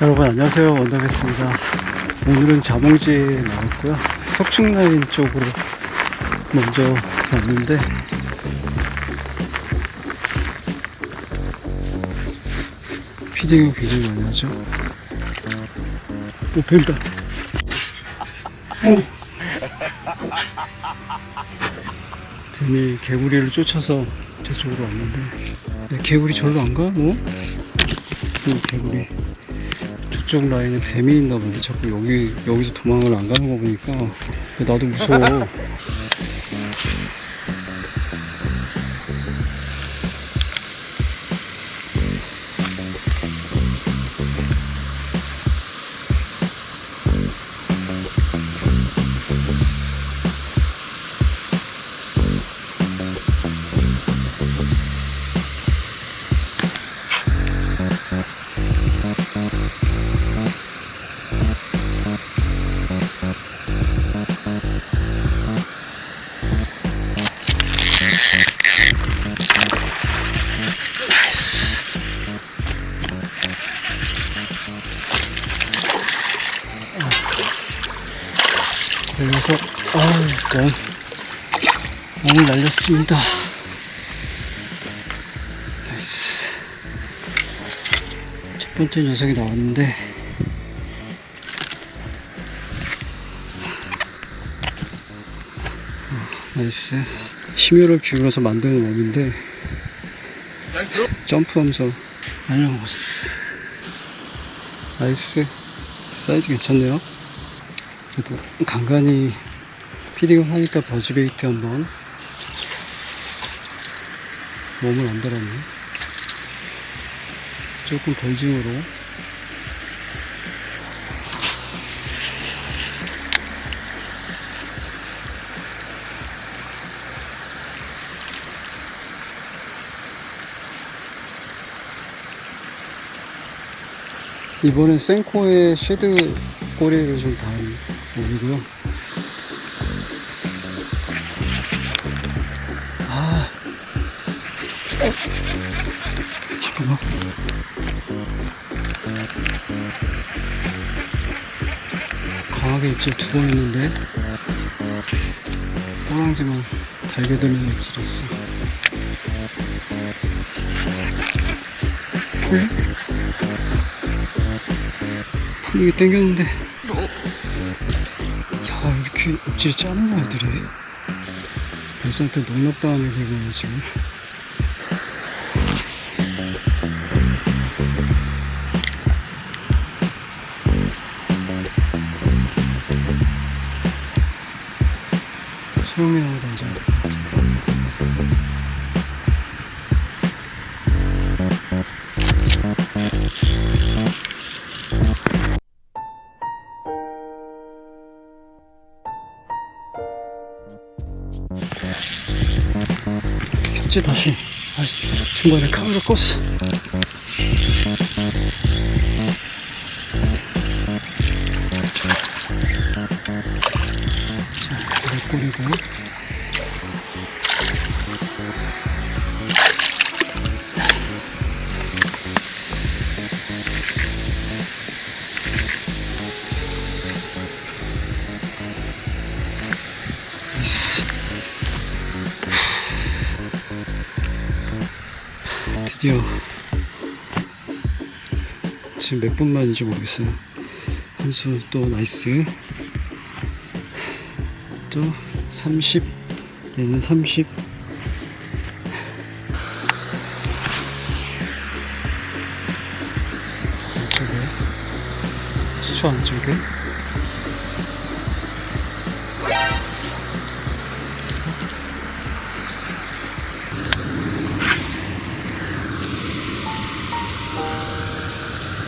여러분 안녕하세요 원더겠습니다 오늘은 자봉지에 나왔고요 석충라인 쪽으로 먼저 왔는데 피딩을 굉장히 많이 하죠 오 뱀다 오. 뱀이 개구리를 쫓아서 제 쪽으로 왔는데 네, 개구리 절로 안 가? 뭐? 그 개구리 저쪽 라인에 뱀이 있나 본데 자꾸 여기 여기서 도망을 안 가는 거 보니까 나도 무서워. 날렸습니다. 나이스. 첫 번째 녀석이 나왔는데 어, 나이스. 심혈을 기울여서 만드는 몸인데 점프하면서 날려먹었어. 나이스. 사이즈 괜찮네요. 그래도 간간히 피딩을 하니까 버즈베이트 한번 몸을 안 달았네 조금 벌징으로 이번엔 생코의 쉐드 꼬리를 좀 단 몸이고요. 잠깐만. 강하게 입질 두 번 했는데 꼬랑지만 달겨들면서 입질했어. 풀? 풀리게 땡겼는데 야 이렇게 입질이 짜는 애들이 발사한테 농락당하는 기분이 지금 켰지 다시 아 중간에 카메라 껐어 자 꼬리고 드디어 지금 몇 분 만인지 모르겠어요. 한수 또 나이스. 또 30 얘는 30 이쪽에 수초 안쪽에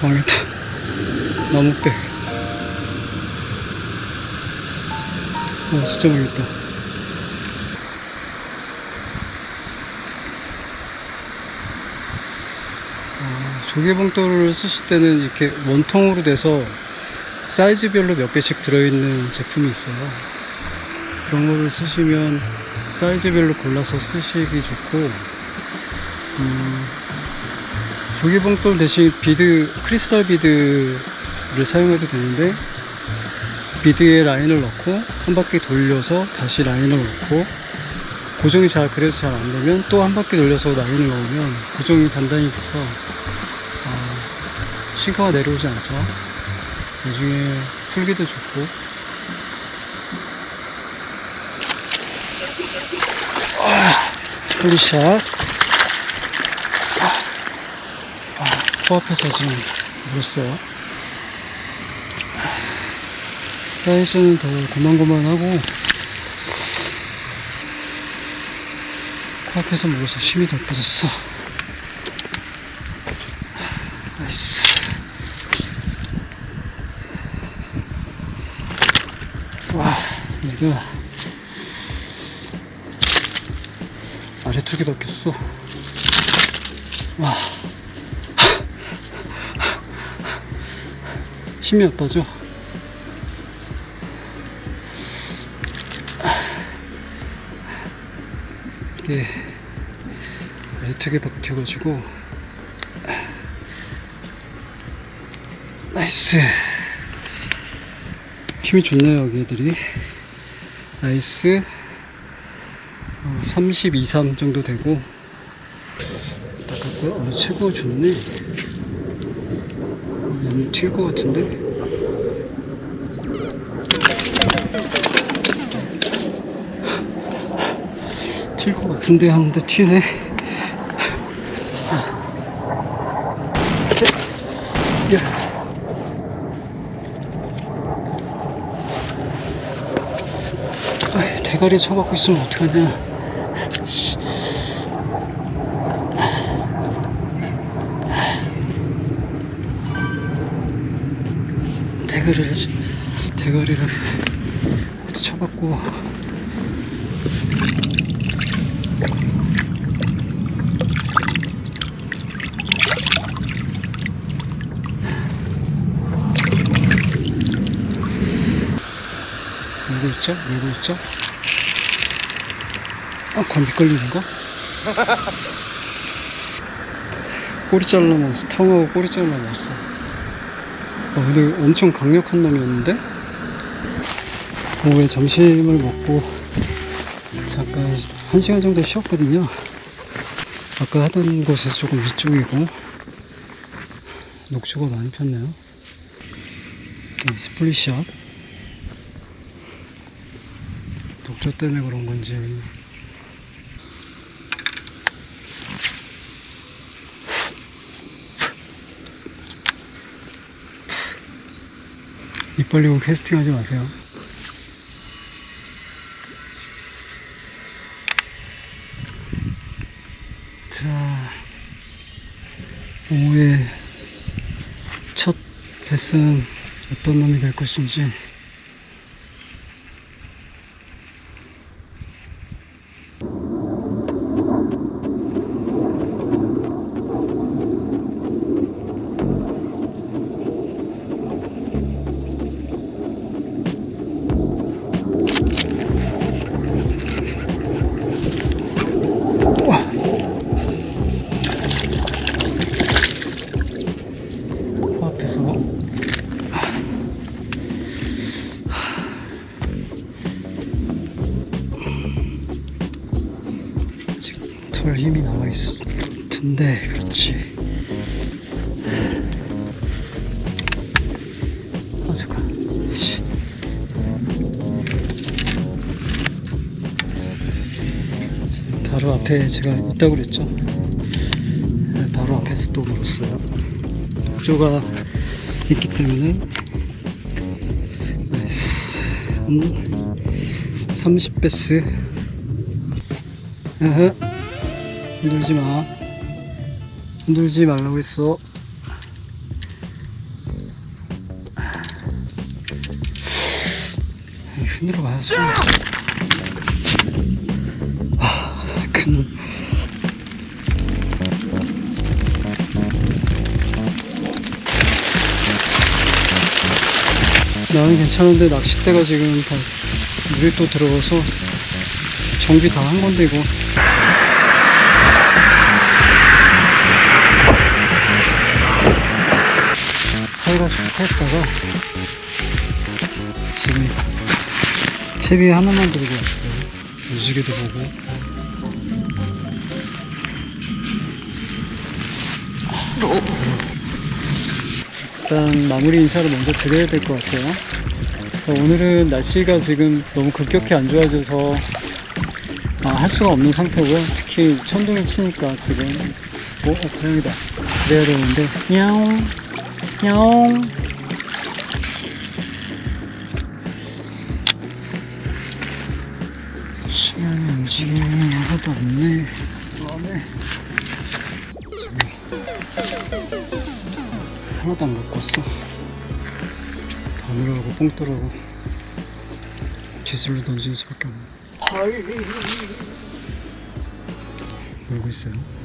망했다. 나무백 아 진짜 망했다. 아, 조개봉돌을 쓰실 때는 이렇게 원통으로 돼서 사이즈별로 몇 개씩 들어있는 제품이 있어요. 그런 거를 쓰시면 사이즈별로 골라서 쓰시기 좋고 음, 조기봉돌 대신 비드 크리스탈 비드를 사용해도 되는데 비드에 라인을 넣고 한 바퀴 돌려서 다시 라인을 넣고 고정이 잘 그래서 잘 안 되면 또 한 바퀴 돌려서 라인을 넣으면 고정이 단단히 돼서 어, 싱커가 내려오지 않죠. 나중에 풀기도 좋고. 아, 스플릿샷 아, 코앞에서 지금 물었어요. 사이즈는 더 고만고만하고 코앞에서 물어서 힘이 더 빠졌어. 나이스. 와 얘가 아래쪽에 박혔어 힘이 안 빠져 이게 아래쪽에 박혀가지고. 나이스. 힘이 좋네요 여기 애들이. 나이스. 어, 32, 3 정도 되고. 닦았고요. 어, 최고 좋네. 음, 튈것 같은데 튈것 같은데 하는데 튀네 야. 아이, 대가리 쳐갖고 있으면 어떡하냐. 씨. 대가리를, 치- 대가리를 쳐갖고. 물고 있죠? 물고 있죠? 아, 그럼 미끌리는가? 꼬리 잘라 먹었어. 탕하고 꼬리 잘라 먹었어. 아, 근데 엄청 강력한 놈이었는데? 오후에 점심을 먹고 잠깐 한 시간 정도 쉬었거든요. 아까 하던 곳에서 조금 위쪽이고 녹초가 많이 폈네요. 네, 스플릿샷. 독조 때문에 그런 건지 입 벌리고 캐스팅 하지 마세요 자 오후에 첫 배스는 어떤 놈이 될 것인지 텐데 그렇지. 아. 바로 앞에 제가 있다고 그랬죠? 네, 바로 앞에서 또 물었어요. 독조가 있기 때문에. 나이스 한 30배스. 으흐 흔들지 마 흔들지 말라고 했어. 흔들어 봐야지. 아, 큰 나는 괜찮은데 낚싯대가 지금 다 물이 또 들어가서 정비 다 한 건데 이거 저희가 숙태했다가 지금 채비 하나만 들고 왔어요. 무지개도 보고. 일단 마무리 인사를 먼저 드려야 될 것 같아요. 자, 오늘은 날씨가 지금 너무 급격히 안 좋아져서 아, 할 수가 없는 상태고요. 특히 천둥이 치니까 지금 어, 어 고양이다. 그래야 되는데 야옹 야옹 시간이 움직임이 하나도 없네. 마음에 하나도 안 갖고 왔어. 바늘하고 뽕돌하고 기술로 던지는 수밖에 없네. 놀고 있어요.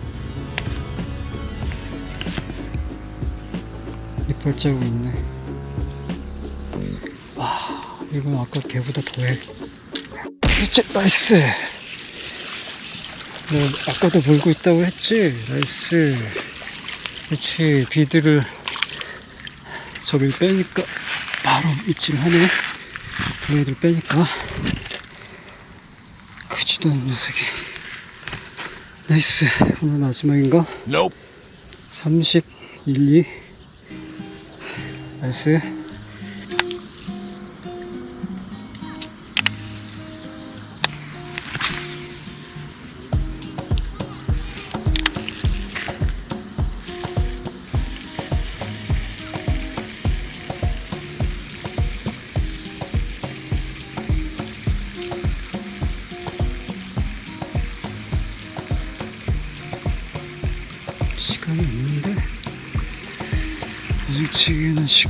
짜고 있네. 와, 이건 아까 걔보다 더해. 그렇지, 나이스. 너 아까도 물고 있다고 했지? 나이스. 그렇지, 비드를 저길 빼니까 바로 입질을 하네. 블레이드를 빼니까 크지도 않은 녀석이. 나이스. 오늘 마지막인가? Nope. 30, 1, 2. 나이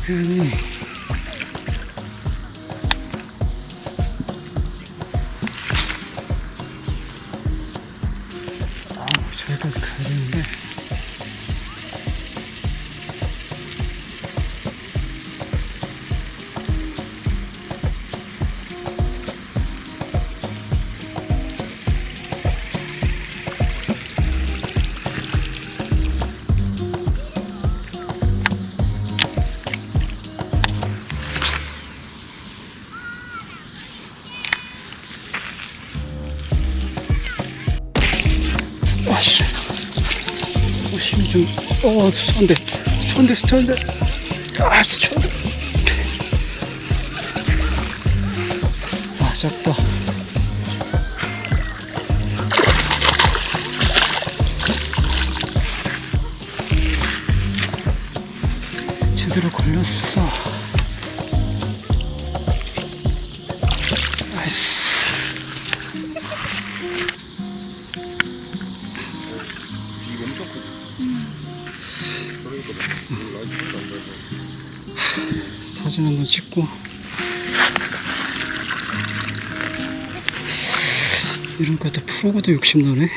시간이 아 저기까지 가야 되는데 힘이 좀, 어, 수천대, 수천대, 수천대, 아, 수천대. 아, 작다. 제대로 걸렸어. 사진 한번 찍고. 이런 것도 프로가도 욕심나네